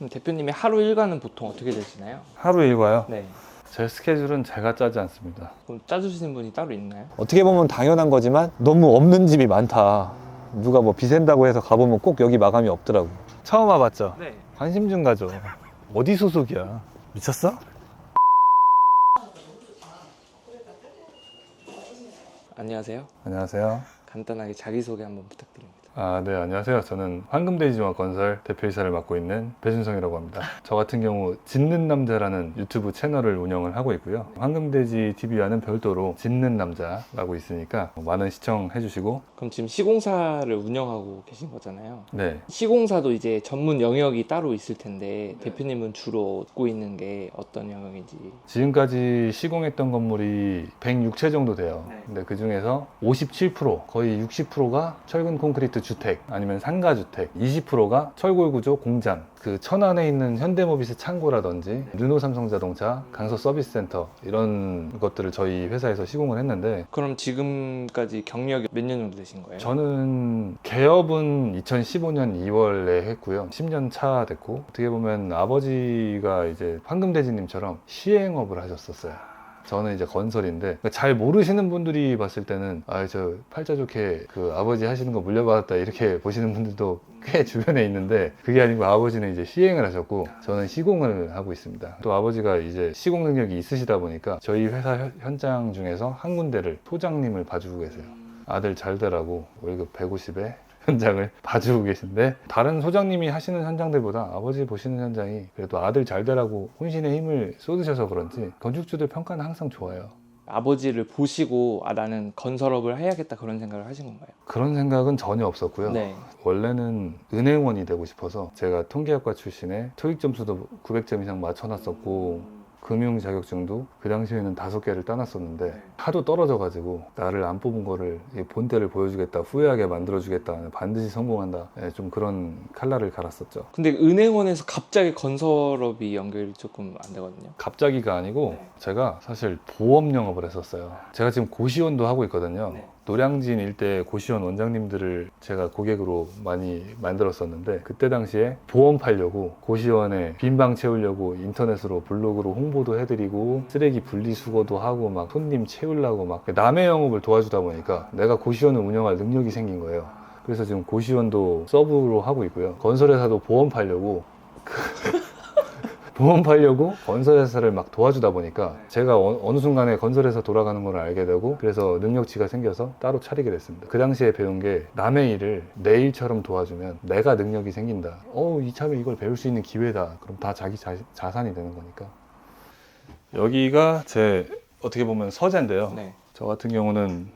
그럼 대표님이 하루 일과는 보통 어떻게 되시나요? 하루 일과요? 네. 제 스케줄은 제가 짜지 않습니다. 그럼 짜주시는 분이 따로 있나요? 어떻게 보면 당연한 거지만 너무 없는 집이 많다. 누가 뭐 비샌다고 해서 가보면 꼭 여기 마감이 없더라고. 처음 와봤죠? 네. 관심 좀 가져. 어디 소속이야? 미쳤어? 안녕하세요. 안녕하세요. 간단하게 자기소개 한번 부탁드립니다. 아, 네, 안녕하세요. 저는 황금대지중화 건설 대표이사를 맡고 있는 배준성이라고 합니다. 저 같은 경우 짓는 남자라는 유튜브 채널을 운영을 하고 있고요. 황금대지 TV와는 별도로 짓는 남자라고 있으니까 많은 시청해 주시고, 그럼 지금 시공사를 운영하고 계신 거잖아요. 네. 시공사도 이제 전문 영역이 따로 있을 텐데 대표님은 주로 맡고 있는 게 어떤 영역인지 지금까지 시공했던 건물이 106채 정도 돼요. 네. 근데 그 중에서 57% 거의 60%가 철근 콘크리트 주택 아니면 상가 주택, 20%가 철골 구조 공장. 그 천안에 있는 현대모비스 창고라든지 르노 삼성자동차 강서 서비스 센터 이런 것들을 저희 회사에서 시공을 했는데 그럼 지금까지 경력이 몇 년 정도 되신 거예요? 저는 개업은 2015년 2월에 했고요. 10년 차 됐고 어떻게 보면 아버지가 이제 황금대지님처럼 시행업을 하셨었어요. 저는 이제 건설인데 그러니까 잘 모르시는 분들이 봤을 때는 아 저 팔자 좋게 그 아버지 하시는 거 물려받았다 이렇게 보시는 분들도 꽤 주변에 있는데 그게 아니고 아버지는 이제 시행을 하셨고 저는 시공을 하고 있습니다. 또 아버지가 이제 시공 능력이 있으시다 보니까 저희 회사 현- 현장 중에서 한 군데를 소장님을 봐주고 계세요. 아들 잘 되라고 월급 150에 현장을 봐주고 계신데 다른 소장님이 하시는 현장들보다 아버지 보시는 현장이 그래도 아들 잘 되라고 혼신의 힘을 쏟으셔서 그런지 건축주들 평가는 항상 좋아요. 아버지를 보시고 아 나는 건설업을 해야겠다 그런 생각을 하신 건가요? 그런 생각은 전혀 없었고요. 네. 원래는 은행원이 되고 싶어서 제가 통계학과 출신에 토익 점수도 900점 이상 맞춰놨었고 금융 자격증도 그 당시에는 다섯 개를 따놨었는데 하도 떨어져가지고 나를 안 뽑은 거를 이 본때를 보여주겠다 후회하게 만들어주겠다 반드시 성공한다 예, 좀 그런 칼날을 갈았었죠. 근데 은행원에서 갑자기 건설업이 연결이 조금 안 되거든요. 갑자기가 아니고 제가 사실 보험 영업을 했었어요. 제가 지금 고시원도 하고 있거든요. 네. 노량진 일대 고시원 원장님들을 제가 고객으로 많이 만들었었는데 그때 당시에 보험 팔려고 고시원에 빈방 채우려고 인터넷으로 블로그로 홍보도 해드리고 쓰레기 분리수거도 하고 막 손님 채우려고 막 남의 영업을 도와주다 보니까 내가 고시원을 운영할 능력이 생긴 거예요. 그래서 지금 고시원도 서브로 하고 있고요. 건설회사도 보험 팔려고 보험 팔려고 건설회사를 막 도와주다 보니까 제가 어, 느 순간에 건설회사 돌아가는 걸 알게 되고 그래서 능력치가 생겨서 따로 차리게 됐습니다. 그 당시에 배운 게 남의 일을 내 일처럼 도와주면 내가 능력이 생긴다. 어, 이참에 이걸 배울 수 있는 기회다. 그럼 다 자기 자, 자산이 되는 거니까. 여기가 제 어떻게 보면 서재인데요. 네. 저 같은 경우는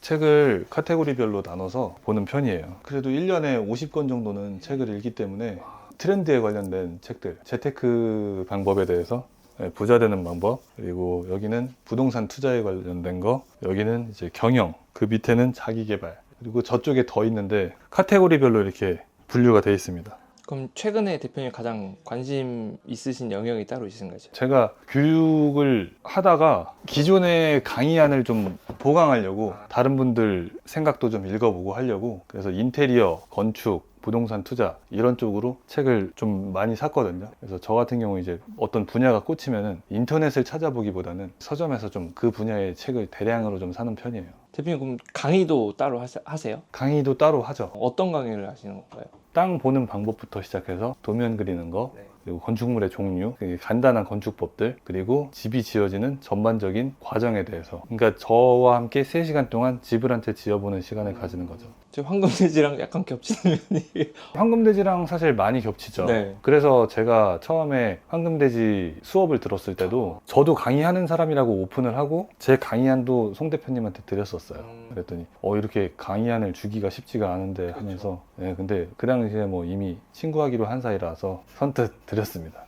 책을 카테고리별로 나눠서 보는 편이에요. 그래도 1년에 50권 정도는 책을 읽기 때문에 트렌드에 관련된 책들, 재테크 방법에 대해서 네, 부자 되는 방법, 그리고 여기는 부동산 투자에 관련된 거, 여기는 이제 경영, 그 밑에는 자기 개발, 그리고 저쪽에 더 있는데 카테고리별로 이렇게 분류가 되어 있습니다. 그럼 최근에 대표님 가장 관심 있으신 영역이 따로 있으신 거죠? 제가 교육을 하다가 기존의 강의안을 좀 보강하려고 다른 분들 생각도 좀 읽어보고 하려고 그래서 인테리어, 건축, 부동산 투자 이런 쪽으로 책을 좀 많이 샀거든요. 그래서 저 같은 경우 이제 어떤 분야가 꽂히면은 인터넷을 찾아보기보다는 서점에서 좀 그 분야의 책을 대량으로 좀 사는 편이에요. 대표님 그럼 강의도 따로 하세- 하세요? 강의도 따로 하죠. 어떤 강의를 하시는 건가요? 땅 보는 방법부터 시작해서 도면 그리는 거, 네. 그리고 건축물의 종류, 그 간단한 건축법들, 그리고 집이 지어지는 전반적인 과정에 대해서. 그러니까 저와 함께 3시간 동안 집을 한 채 지어보는 시간을 가지는 거죠. 저 황금돼지랑 약간 겹치는 면이 황금돼지랑 사실 많이 겹치죠. 네. 그래서 제가 처음에 황금돼지 수업을 들었을 때도 저도 강의하는 사람이라고 오픈을 하고 제 강의안도 송 대표님한테 드렸었어요. 음. 그랬더니 어 이렇게 강의안을 주기가 쉽지가 않은데 하면서 예, 근데 그 당시에 뭐 이미 친구하기로 한 사이라서 선뜻 드렸습니다.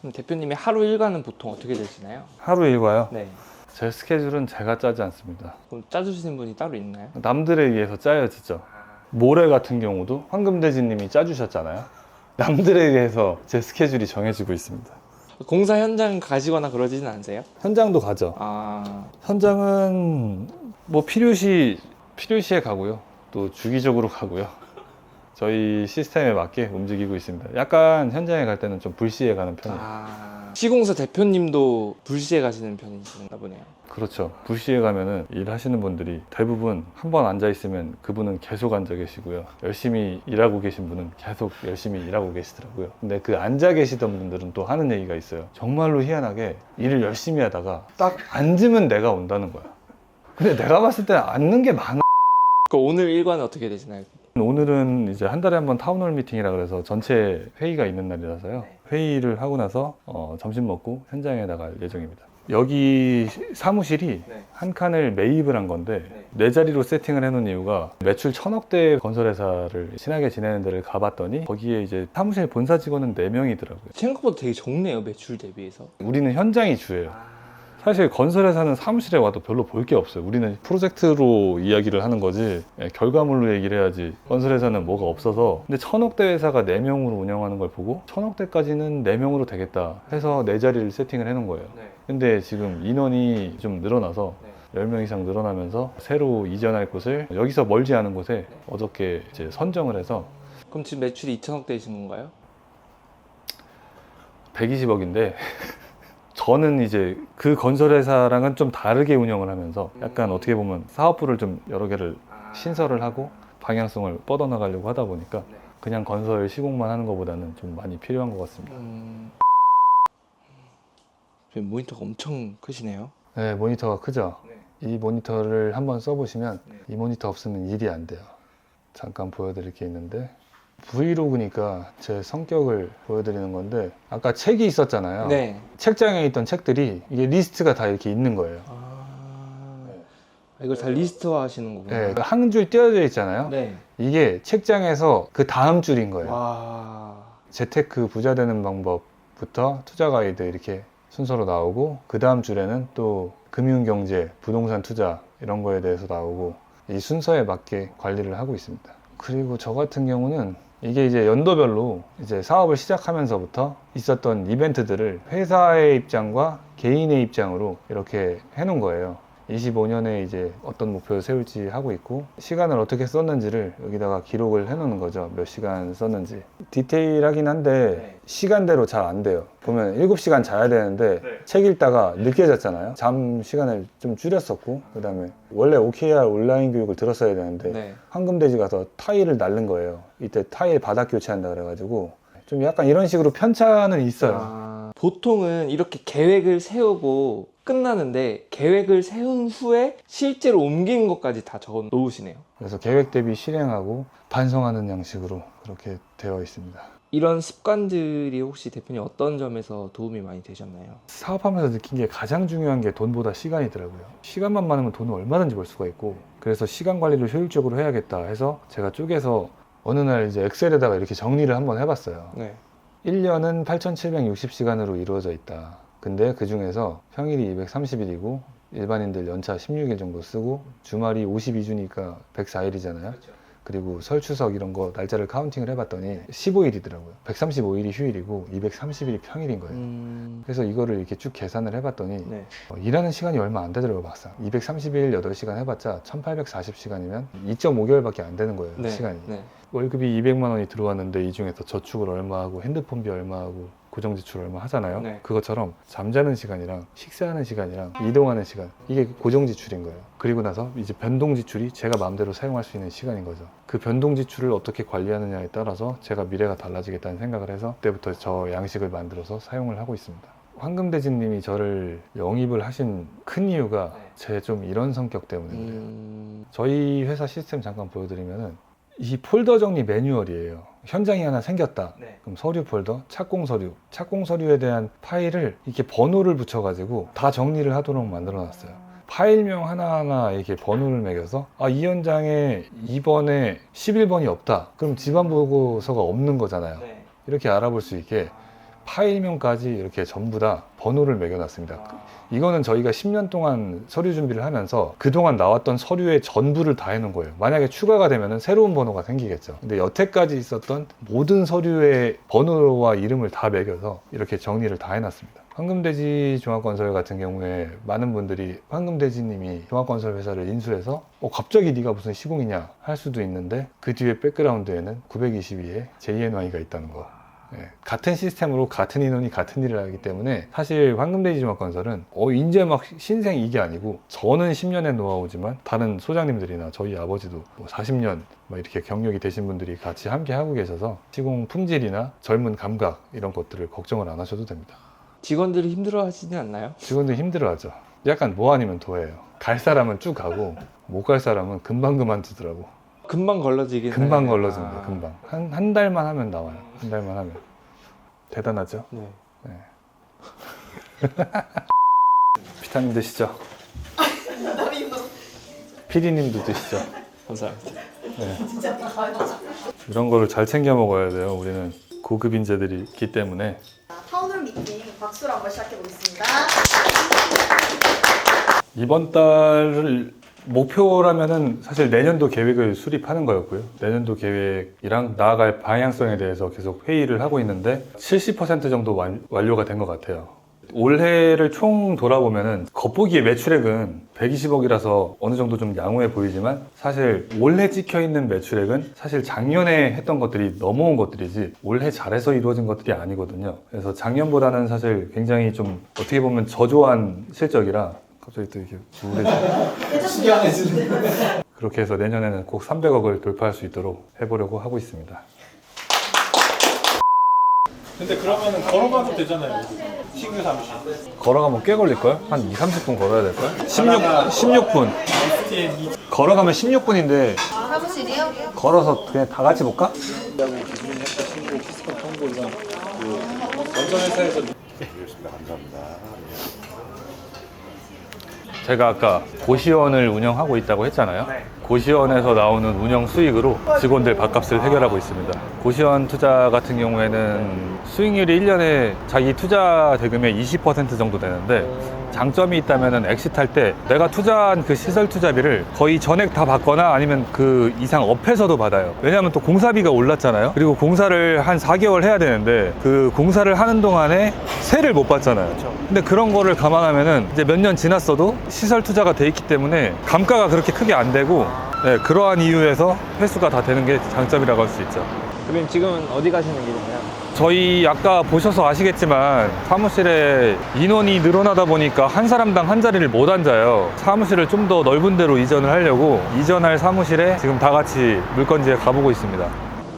그럼 대표님이 하루 일과는 보통 어떻게 되시나요? 하루 일과요. 네. 제 스케줄은 제가 짜지 않습니다. 그럼 짜주시는 분이 따로 있나요? 남들에 의해서 짜여지죠. 모레 같은 경우도 황금돼지님이 짜주셨잖아요. 남들에 의해서 제 스케줄이 정해지고 있습니다. 공사 현장 가시거나 그러지는 않으세요? 현장도 가죠. 아 현장은 뭐 필요시 필요시에 가고요. 또 주기적으로 가고요. 저희 시스템에 맞게 움직이고 있습니다. 약간 현장에 갈 때는 좀 불시에 가는 편이에요. 아... 시공사 대표님도 불시에 가시는 편이신가 보네요. 그렇죠. 불시에 가면은 일하시는 분들이 대부분 한 번 앉아 있으면 그분은 계속 앉아 계시고요. 열심히 일하고 계신 분은 계속 열심히 일하고 계시더라고요. 근데 그 앉아 계시던 분들은 또 하는 얘기가 있어요. 정말로 희한하게 일을 열심히 하다가 딱 앉으면 내가 온다는 거야. 근데 내가 봤을 때 앉는 게 많아. 그 오늘 일과는 어떻게 되시나요? 오늘은 이제 한 달에 한 번 타운홀 미팅이라 그래서 전체 회의가 있는 날이라서요. 회의를 하고 나서 어, 점심 먹고 현장에 나갈 예정입니다. 여기 사무실이 네. 한 칸을 매입을 한 건데 네 자리로 세팅을 해놓은 이유가 매출 천억대 건설회사를 친하게 지내는 데를 가봤더니 거기에 이제 사무실 본사 직원은 4명이더라고요. 생각보다 되게 적네요 매출 대비해서. 우리는 현장이 주예요. 사실 건설회사 는 사무실에 와도 별로 볼 게 없어요. 우리는 프로젝트로 이야기를 하는 거지 예, 결과물로 얘기를 해야지. 건설회사는 뭐가 없어서. 근데 천억대 회사가 4명으로 운영하는 걸 보고 천억대까지는 4명으로 되겠다 해서 네 자리를 세팅을 해놓은 거예요. 네. 근데 지금 인원이 좀 늘어나서 네. 10명 이상 늘어나면서 새로 이전할 곳을 여기서 멀지 않은 곳에 어저께 이제 선정을 해서 그럼 지금 매출이 2천억 대이신 건가요? 120억인데 저는 이제 그 건설회사랑은 좀 다르게 운영을 하면서 약간 음. 어떻게 보면 사업부를 좀 여러 개를 신설을 하고 방향성을 뻗어나가려고 하다 보니까 네. 그냥 건설 시공만 하는 것보다는 좀 많이 필요한 것 같습니다. 음... 지금 모니터가 엄청 크시네요. 네, 모니터가 크죠? 네. 이 모니터를 한번 써보시면 네. 이 모니터 없으면 일이 안 돼요. 잠깐 보여드릴 게 있는데 브이로그니까 제 성격을 보여드리는 건데 아까 책이 있었잖아요. 네. 책장에 있던 책들이 이게 리스트가 다 이렇게 있는 거예요. 아... 이걸 다 리스트화 하시는 거구나. 네, 한줄 띄어져 있잖아요. 네. 이게 책장에서 그 다음 줄인 거예요. 와. 재테크 부자 되는 방법부터 투자 가이드 이렇게 순서로 나오고 그 다음 줄에는 또 금융 경제, 부동산 투자 이런 거에 대해서 나오고 이 순서에 맞게 관리를 하고 있습니다. 그리고 저 같은 경우는 이게 이제 연도별로 이제 사업을 시작하면서부터 있었던 이벤트들을 회사의 입장과 개인의 입장으로 이렇게 해놓은 거예요. 25년에 이제 어떤 목표를 세울지 하고 있고 시간을 어떻게 썼는지를 여기다가 기록을 해놓는 거죠. 몇 시간 썼는지. 디테일하긴 한데 네. 시간대로 잘 안 돼요. 보면 7시간 자야 되는데 책 읽다가 늦게 잤잖아요. 잠 시간을 좀 줄였었고 그 다음에 원래 OKR 온라인 교육을 들었어야 되는데 네. 황금돼지 가서 타일을 날른 거예요. 이때 타일 바닥 교체한다 그래가지고 좀 약간 이런 식으로 편차는 있어요. 아, 보통은 이렇게 계획을 세우고 끝나는데 계획을 세운 후에 실제로 옮기는 것까지 다 적어 놓으시네요. 그래서 계획 대비 실행하고 반성하는 양식으로 그렇게 되어 있습니다. 이런 습관들이 혹시 대표님 어떤 점에서 도움이 많이 되셨나요? 사업하면서 느낀 게 가장 중요한 게 돈보다 시간이더라고요. 시간만 많으면 돈을 얼마든지 벌 수가 있고 그래서 시간 관리를 효율적으로 해야겠다 해서 제가 쪼개서 어느 날 이제 엑셀에다가 이렇게 정리를 한번 해봤어요. 네. 1년은 8,760시간으로 이루어져 있다. 근데 그 중에서 평일이 230일이고 일반인들 연차 16일 정도 쓰고 주말이 52주니까 104일이잖아요. 그 리고 설 추석 이런 거 날짜를 카운팅을 해봤더니 15일이더라고요. 135일이 휴일이고 230일이 평일인 거예요. 음... 그래서 이거를 이렇게 쭉 계산을 해봤더니 네. 어, 일하는 시간이 얼마 안 되더라고요, 막상. 230일 8시간 해봤자 1840시간이면 2.5개월밖에 안 되는 거예요, 네. 시간이. 네. 월급이 200만 원이 들어왔는데 이 중에서 저축을 얼마 하고 핸드폰비 얼마 하고 고정 지출 얼마 하잖아요. 네. 그것처럼 잠자는 시간이랑 식사하는 시간이랑 이동하는 시간 이게 고정 지출인 거예요. 그리고 나서 이제 변동 지출이 제가 마음대로 사용할 수 있는 시간인 거죠. 그 변동 지출을 어떻게 관리하느냐에 따라서 제가 미래가 달라지겠다는 생각을 해서 그때부터 저 양식을 만들어서 사용을 하고 있습니다. 황금대진님이 저를 영입을 하신 큰 이유가 네. 제좀 이런 성격 때문인데요. 음... 저희 회사 시스템 잠깐 보여드리면은 이 폴더 정리 매뉴얼이에요. 현장이 하나 생겼다. 네. 그럼 서류 폴더, 착공 서류, 착공 서류에 대한 파일을 이렇게 번호를 붙여가지고 다 정리를 하도록 만들어놨어요. 파일명 하나하나 이렇게 번호를 매겨서 아 이 현장에 2번에 11번이 없다. 그럼 집안 보고서가 없는 거잖아요. 네. 이렇게 알아볼 수 있게 파일명까지 이렇게 전부 다 번호를 매겨놨습니다. 이거는 저희가 10년 동안 서류 준비를 하면서 그동안 나왔던 서류의 전부를 다 해놓은 거예요. 만약에 추가가 되면 새로운 번호가 생기겠죠. 근데 여태까지 있었던 모든 서류의 번호와 이름을 다 매겨서 이렇게 정리를 다 해놨습니다. 황금돼지 종합건설 같은 경우에 많은 분들이 황금돼지님이 종합건설 회사를 인수해서 어, 갑자기 네가 무슨 시공이냐 할 수도 있는데 그 뒤에 백그라운드에는 922에 JNY가 있다는 거. 예, 같은 시스템으로 같은 인원이 같은 일을 하기 때문에 사실 황금돼지 종합건설은 어 이제 막 신생 이게 아니고 저는 10년의 노하우지만 다른 소장님들이나 저희 아버지도 뭐 40년 막 이렇게 경력이 되신 분들이 같이 함께 하고 계셔서 시공 품질이나 젊은 감각 이런 것들을 걱정을 안 하셔도 됩니다. 직원들이 힘들어 하시지 않나요? 직원들 힘들어하죠. 약간 뭐 아니면 도예요. 갈 사람은 쭉 가고 못 갈 사람은 금방 그만두더라고. 금방 걸러지긴 금방. 걸러집니다. 아. 금방 한 한 달만 하면 나와요. 한 달만 하면 대단하죠. 네. 비타민 드시죠. 피디님도 드시죠. 감사합니다. 이런 거를 잘 챙겨 먹어야 돼요. 우리는 고급 인재들이 있기 때문에 타운홀 미팅 박수로 한번 시작해 보겠습니다. 이번 달을 목표라면은 사실 내년도 계획을 수립하는 거였고요. 내년도 계획이랑 나아갈 방향성에 대해서 계속 회의를 하고 있는데 70% 정도 완, 완료가 된 것 같아요. 올해를 총 돌아보면은 겉보기에 매출액은 120억이라서 어느 정도 좀 양호해 보이지만 사실 올해 찍혀 있는 매출액은 사실 작년에 했던 것들이 넘어온 것들이지 올해 잘해서 이루어진 것들이 아니거든요. 그래서 작년보다는 사실 굉장히 좀 어떻게 보면 저조한 실적이라 갑자기 또 이렇게 우울해지네. 그렇게 해서 내년에는 꼭 300억을 돌파할 수 있도록 해보려고 하고 있습니다. 근데 그러면은 걸어가도 되잖아요. 신규 사무실. 걸어가면 꽤 걸릴걸? 한 2, 30분 걸어야 될걸? 16, 16분. STN 걸어가면 16분인데 사무실이요? 걸어서 그냥 다 같이 볼까? 제가 아까 고시원을 운영하고 있다고 했잖아요. 고시원에서 나오는 운영 수익으로 직원들 밥값을 해결하고 있습니다. 고시원 투자 같은 경우에는 수익률이 1년에 자기 투자 대금의 20% 정도 되는데 장점이 있다면 엑시트할 때 내가 투자한 그 시설 투자비를 거의 전액 다 받거나 아니면 그 이상 업해서도 받아요. 왜냐하면 또 공사비가 올랐잖아요. 그리고 공사를 한 4개월 해야 되는데 그 공사를 하는 동안에 세를 못 받잖아요. 근데 그런 거를 감안하면은 이제 몇 년 지났어도 시설 투자가 돼 있기 때문에 감가가 그렇게 크게 안 되고 네, 그러한 이유에서 회수가 다 되는 게 장점이라고 할 수 있죠. 그럼 지금은 어디 가시는 길인가요? 저희 아까 보셔서 아시겠지만 사무실에 인원이 늘어나다 보니까 한 사람당 한 자리를 못 앉아요. 사무실을 좀 더 넓은 데로 이전을 하려고 이전할 사무실에 지금 다 같이 물건지에 가보고 있습니다.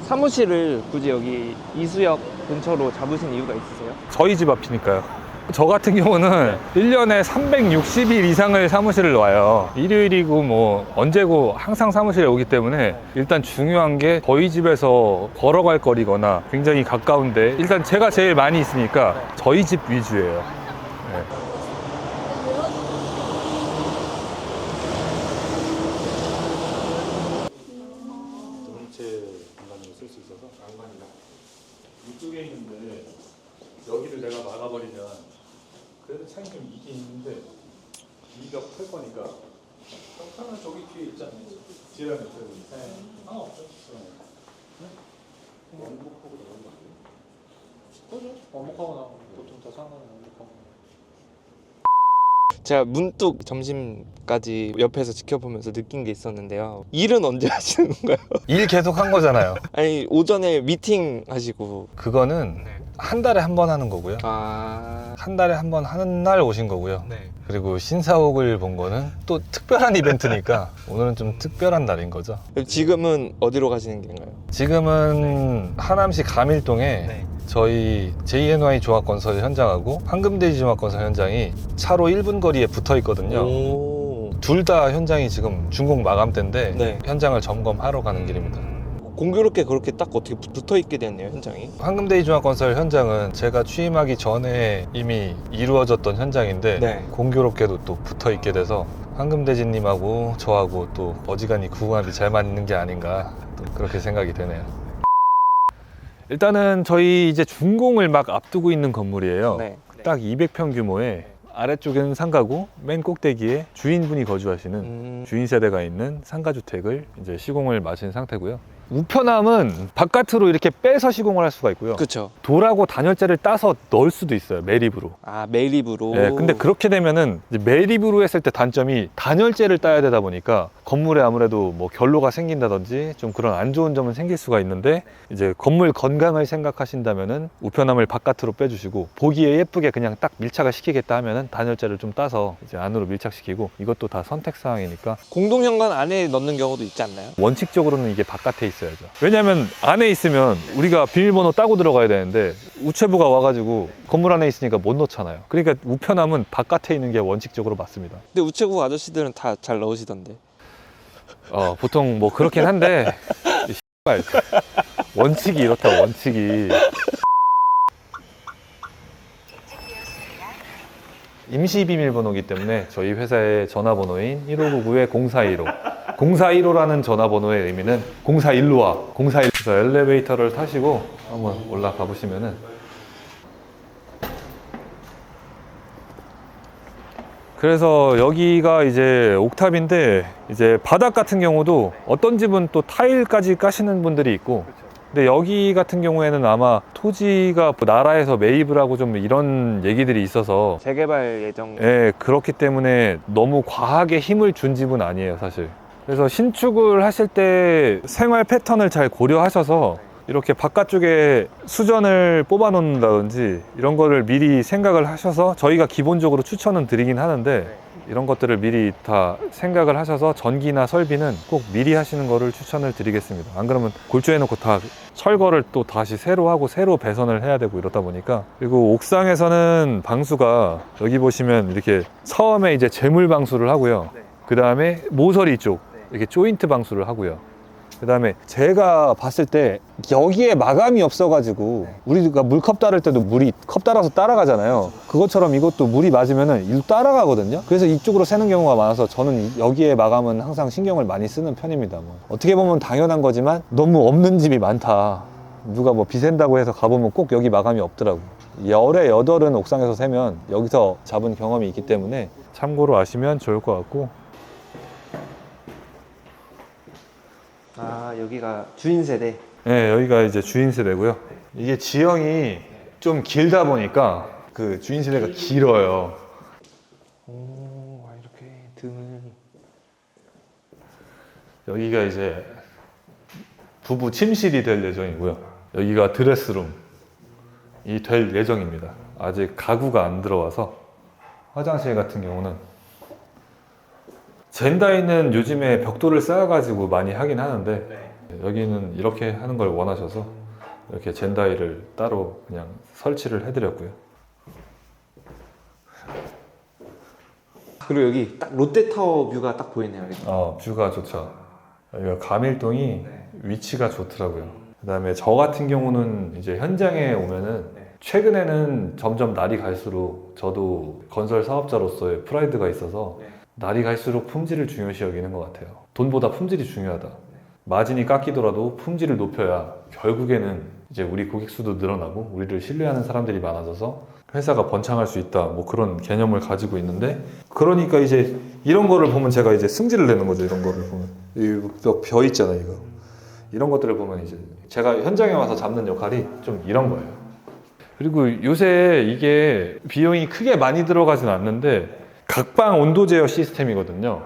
사무실을 굳이 여기 이수역 근처로 잡으신 이유가 있으세요? 저희 집 앞이니까요. 저 같은 경우는 1년에 360일 이상을 사무실을 와요. 일요일이고 뭐 언제고 항상 사무실에 오기 때문에 일단 중요한 게 저희 집에서 걸어갈 거리거나 굉장히 가까운데 일단 제가 제일 많이 있으니까 저희 집 위주예요. 네. 이쪽에 있는데 여기를 내가 막아버리면 그래도 차이 좀 있긴 있는데 이벽 털 거니까 하나 저기 뒤에 있잖아요. 뒤에 하면 되고. 네. 상관없죠. 원복하고 나온 거 아니에요? 그죠? 원복하고 나오면 보통 다 상관은 원복하고. 제가 문득 점심까지 옆에서 지켜보면서 느낀 게 있었는데요. 일은 언제 하시는 건가요? 일 계속 한 거잖아요. 아니 오전에 미팅 하시고 그거는 한 달에 한 번 하는 거고요. 아 한 달에 한 번 하는 날 오신 거고요. 네. 그리고 신사옥을 본 거는 또 특별한 이벤트니까 오늘은 좀 특별한 날인 거죠. 그럼 지금은 어디로 가시는 길인가요? 지금은 하남시 가밀동에 네. 저희 JNY 종합건설 현장하고 황금돼지 종합건설 현장이 차로 1분 거리에 붙어 있거든요. 오. 둘 다 현장이 지금 준공 마감 때인데 네. 현장을 점검하러 가는 길입니다. 공교롭게 그렇게 딱 어떻게 붙어 있게 됐네요 현장이. 황금데이 종합건설 현장은 제가 취임하기 전에 이미 이루어졌던 현장인데 네. 공교롭게도 또 붙어 있게 돼서 황금돼지님하고 저하고 또 어지간히 궁합이 잘 맞는 게 아닌가 또 그렇게 생각이 되네요. 일단은 저희 이제 준공을 막 앞두고 있는 건물이에요. 네. 딱 200평 규모의 아래쪽에는 상가고 맨 꼭대기에 주인분이 거주하시는 음, 주인 세대가 있는 상가 주택을 이제 시공을 마친 상태고요. 우편함은 바깥으로 이렇게 빼서 시공을 할 수가 있고요. 그렇죠. 돌하고 단열재를 따서 넣을 수도 있어요. 매립으로. 아 매립으로. 예, 근데 그렇게 되면은 이제 매립으로 했을 때 단점이 단열재를 따야 되다 보니까 건물에 아무래도 뭐 결로가 생긴다든지 좀 그런 안 좋은 점은 생길 수가 있는데 이제 건물 건강을 생각하신다면은 우편함을 바깥으로 빼주시고 보기에 예쁘게 그냥 딱 밀착을 시키겠다 하면은 단열재를 좀 따서 이제 안으로 밀착시키고 이것도 다 선택 사항이니까 공동 현관 안에 넣는 경우도 있지 않나요? 원칙적으로는 이게 바깥에 있어 야죠. 왜냐하면 안에 있으면 우리가 비밀번호 따고 들어가야 되는데 우체부가 와가지고 건물 안에 있으니까 못 넣잖아요. 그러니까 우편함은 바깥에 있는 게 원칙적으로 맞습니다. 근데 우체국 아저씨들은 다 잘 넣으시던데. 어, 보통 뭐 그렇긴 한데 원칙이 이렇다 원칙이 임시 비밀번호기 때문에 저희 회사의 전화번호인 1599-0415 0415라는 전화번호의 의미는 041로와 041 그래서 엘리베이터를 타시고 한번 올라가 보시면은 그래서 여기가 이제 옥탑인데 이제 바닥 같은 경우도 어떤 집은 또 타일까지 까시는 분들이 있고 근데 여기 같은 경우에는 아마 토지가 뭐 나라에서 매입을 하고 좀 이런 얘기들이 있어서 재개발 예정. 예, 그렇기 때문에 너무 과하게 힘을 준 집은 아니에요, 사실. 그래서 신축을 하실 때 생활 패턴을 잘 고려하셔서 이렇게 바깥쪽에 수전을 뽑아 놓는다든지 이런 거를 미리 생각을 하셔서 저희가 기본적으로 추천은 드리긴 하는데 이런 것들을 미리 다 생각을 하셔서 전기나 설비는 꼭 미리 하시는 거를 추천을 드리겠습니다. 안 그러면 골조해 놓고 다 철거를 또 다시 새로 하고 새로 배선을 해야 되고 이러다 보니까 그리고 옥상에서는 방수가 여기 보시면 이렇게 처음에 이제 재물 방수를 하고요. 그 다음에 모서리 쪽 이렇게 조인트 방수를 하고요. 그 다음에 제가 봤을 때 여기에 마감이 없어가지고 우리가 물컵 따를 때도 물이 컵 따라서 따라가잖아요. 그것처럼 이것도 물이 맞으면은 일로 따라가거든요. 그래서 이쪽으로 새는 경우가 많아서 저는 여기에 마감은 항상 신경을 많이 쓰는 편입니다. 뭐. 어떻게 보면 당연한 거지만 너무 없는 집이 많다. 누가 뭐 비샌다고 해서 가보면 꼭 여기 마감이 없더라고. 열에 여덟은 옥상에서 세면 여기서 잡은 경험이 있기 때문에 참고로 아시면 좋을 것 같고 아 여기가 주인 세대. 네, 여기가 이제 주인 세대고요. 이게 지형이 좀 길다 보니까 그 주인 세대가 길어요. 오 아, 이렇게 등을. 여기가 이제 부부 침실이 될 예정이고요. 여기가 드레스룸이 될 예정입니다. 아직 가구가 안 들어와서 화장실 같은 경우는 젠다이는 요즘에 벽돌을 쌓아가지고 많이 하긴 하는데 여기는 이렇게 하는 걸 원하셔서 이렇게 젠다이를 따로 그냥 설치를 해드렸고요. 그리고 여기 딱 롯데타워 뷰가 딱 보이네요. 여기. 어, 뷰가 좋죠. 여기가 가밀동이 위치가 좋더라고요. 그다음에 저 같은 경우는 이제 현장에 오면은 최근에는 점점 날이 갈수록 저도 건설 사업자로서의 프라이드가 있어서 날이 갈수록 품질을 중요시 여기는 것 같아요. 돈보다 품질이 중요하다. 마진이 깎이더라도 품질을 높여야 결국에는 이제 우리 고객 수도 늘어나고 우리를 신뢰하는 사람들이 많아져서 회사가 번창할 수 있다. 뭐 그런 개념을 가지고 있는데 그러니까 이제 이런 거를 보면 제가 이제 승질을 내는 거죠. 이런 거를 보면 이벽 있잖아 이거. 이런 것들을 보면 이제 제가 현장에 와서 잡는 역할이 좀 이런 거예요. 그리고 요새 이게 비용이 크게 많이 들어가진 않는데 각방 온도 제어 시스템이거든요.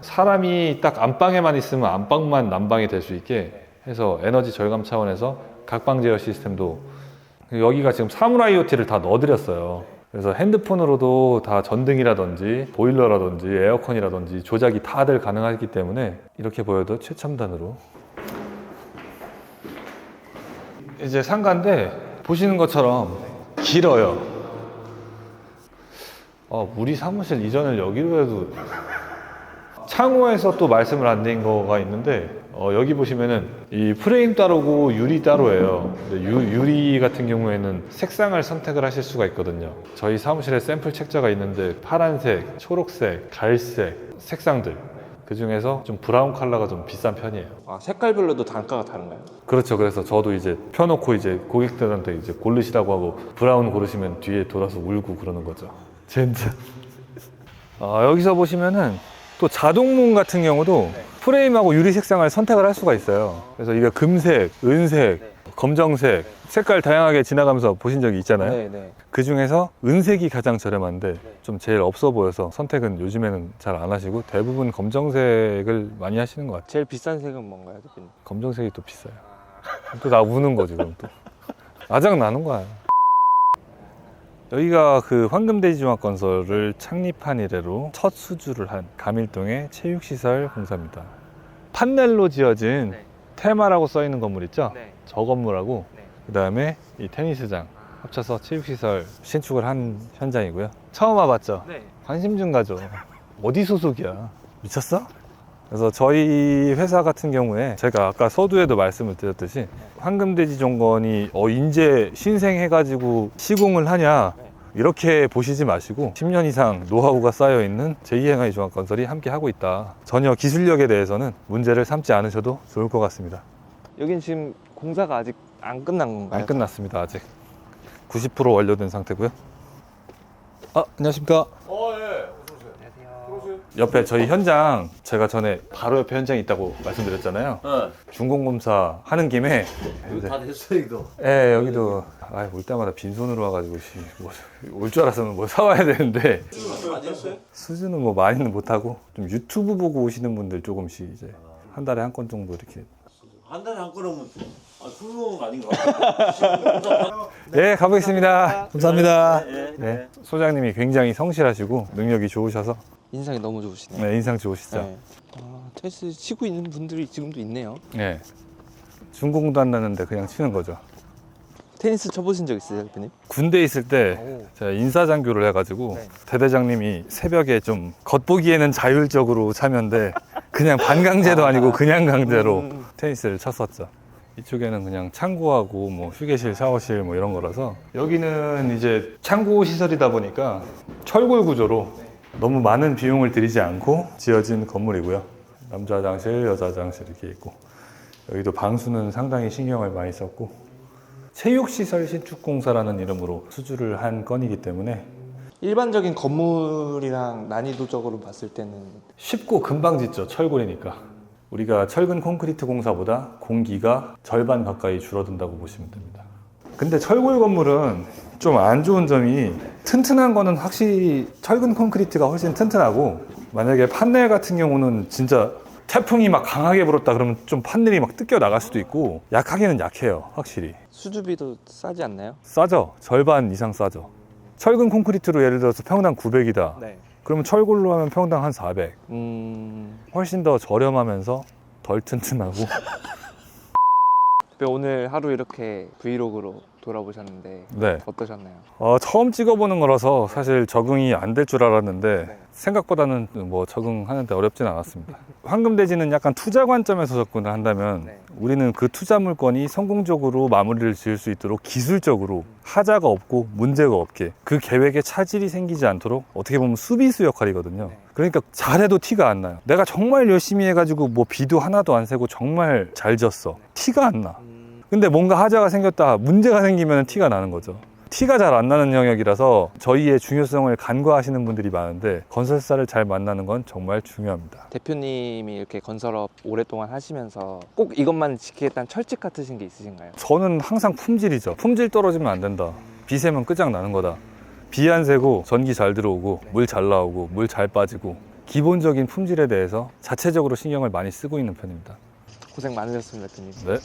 사람이 딱 안방에만 있으면 안방만 난방이 될 수 있게 해서 에너지 절감 차원에서 각방 제어 시스템도 여기가 지금 사무라이 OT를 다 넣어드렸어요. 그래서 핸드폰으로도 다 전등이라든지 보일러라든지 에어컨이라든지 조작이 다들 가능하기 때문에 이렇게 보여도 최첨단으로 이제 상가인데 보시는 것처럼 길어요. 어, 우리 사무실 이전을 여기로 해도 창호에서 또 말씀을 안 드린 거가 있는데 어, 여기 보시면은 이 프레임 따로고 유리 따로예요. 유, 유리 같은 경우에는 색상을 선택을 하실 수가 있거든요. 저희 사무실에 샘플 책자가 있는데 파란색, 초록색, 갈색 색상들 그 중에서 좀 브라운 컬러가 좀 비싼 편이에요. 아 색깔별로도 단가가 다른가요? 그렇죠. 그래서 저도 이제 펴놓고 이제 고객들한테 이제 고르시라고 하고 브라운 고르시면 뒤에 돌아서 울고 그러는 거죠. 진짜. 아, 여기서 보시면은 또 자동문 같은 경우도 프레임하고 유리 색상을 선택을 할 수가 있어요. 그래서 이게 금색, 은색, 네. 검정색 색깔 다양하게 지나가면서 보신 적이 있잖아요. 네, 네. 그 중에서 은색이 가장 저렴한데 네. 좀 제일 없어 보여서 선택은 요즘에는 잘 안 하시고 대부분 검정색을 많이 하시는 것 같아요. 제일 비싼 색은 뭔가요, 대표님? 검정색이 또 비싸요. 또 나 우는 거지 그럼 또. 아장 나는 거야. 여기가 그 황금대지종합건설을 창립한 이래로 첫 수주를 한 가밀동의 체육시설 공사입니다. 판넬로 지어진 네. 테마라고 써 있는 건물 있죠? 네. 저 건물하고 네. 그 다음에 이 테니스장 합쳐서 체육시설 신축을 한 현장이고요. 처음 와봤죠? 네. 관심 좀 가져. 어디 소속이야? 미쳤어? 그래서 저희 회사 같은 경우에 제가 아까 서두에도 말씀을 드렸듯이 황금돼지 종건이 어 인제 신생해가지고 시공을 하냐 이렇게 보시지 마시고 10년 이상 노하우가 쌓여 있는 제2행하이 종합건설이 함께 하고 있다. 전혀 기술력에 대해서는 문제를 삼지 않으셔도 좋을 것 같습니다. 여긴 지금 공사가 아직 안 끝난 건가요? 안 끝났습니다 아직 90% 완료된 상태고요. 아 안녕하십니까? 어. 옆에 저희 현장 제가 전에 바로 옆에 현장이 있다고 말씀드렸잖아요. 어. 중공검사 하는 김에 이거 다 됐어, 이거. 예 여기도 아, 올 때마다 빈손으로 와가지고 뭐올줄 알았으면 뭐 사와야 되는데 됐어요? 수준은 뭐 많이는 못하고 좀 유튜브 보고 오시는 분들 조금씩 이제 한 달에 한 건 정도 이렇게 한 달에 한 건이면 아, 훌륭한 거 아닌가? 네 가보겠습니다 감사합니다 예, 예, 네 소장님이 굉장히 성실하시고 능력이 좋으셔서 인상이 너무 좋으시네요. 네, 인상 좋으시죠 네. 아, 테니스 치고 있는 분들이 지금도 있네요. 네 중공도 안 나는데 그냥 치는 거죠 테니스 쳐보신 적 있으세요, 대표님? 군대 있을 때 오. 제가 인사장교를 해가지고 네. 대대장님이 새벽에 좀 겉보기에는 자율적으로 참여인데 그냥 반강제도 아니고 그냥 강제로 음. 테니스를 쳤었죠. 이쪽에는 그냥 창고하고 뭐 휴게실, 샤워실 뭐 이런 거라서 여기는 이제 창고 시설이다 보니까 철골 구조로 너무 많은 비용을 들이지 않고 지어진 건물이고요. 남자 화장실, 여자 화장실 이렇게 있고 여기도 방수는 상당히 신경을 많이 썼고 체육시설 신축공사라는 이름으로 수주를 한 건이기 때문에 일반적인 건물이랑 난이도적으로 봤을 때는 쉽고 금방 짓죠 철골이니까 우리가 철근 콘크리트 공사보다 공기가 절반 가까이 줄어든다고 보시면 됩니다 근데 철골 건물은 좀 안 좋은 점이 튼튼한 거는 확실히 철근 콘크리트가 훨씬 튼튼하고 만약에 판넬 같은 경우는 진짜 태풍이 막 강하게 불었다 그러면 좀 판넬이 막 뜯겨 나갈 수도 있고 약하기는 약해요 확실히 수주비도 싸지 않나요? 싸죠 절반 이상 싸죠 철근 콘크리트로 예를 들어서 평당 900이다 네. 그러면 철골로 하면 평당 한 400. 음, 훨씬 더 저렴하면서 덜 튼튼하고. 대표 오늘 하루 이렇게 브이로그로 돌아보셨는데 네. 어떠셨나요? 어, 처음 찍어보는 거라서 사실 적응이 안 될 줄 알았는데 네. 생각보다는 뭐 적응하는데 어렵진 않았습니다. 황금돼지는 약간 투자 관점에서 접근을 한다면 네. 우리는 그 투자 물건이 성공적으로 마무리를 지을 수 있도록 기술적으로 하자가 없고 문제가 없게 그 계획에 차질이 생기지 않도록 어떻게 보면 수비수 역할이거든요. 네. 그러니까 잘해도 티가 안 나요. 내가 정말 열심히 해가지고 뭐 비도 하나도 안 세고 정말 잘 졌어. 티가 안 나. 음, 근데 뭔가 하자가 생겼다 문제가 생기면 티가 나는 거죠. 티가 잘 안 나는 영역이라서 저희의 중요성을 간과하시는 분들이 많은데 건설사를 잘 만나는 건 정말 중요합니다. 대표님이 이렇게 건설업 오랫동안 하시면서 꼭 이것만 지키겠다는 철칙 같으신 게 있으신가요? 저는 항상 품질이죠. 품질 떨어지면 안 된다. 비 새면 끝장나는 거다. 비 안 새고 전기 잘 들어오고 물 잘 나오고 물 잘 빠지고 기본적인 품질에 대해서 자체적으로 신경을 많이 쓰고 있는 편입니다. 고생 많으셨습니다, 대표님. 네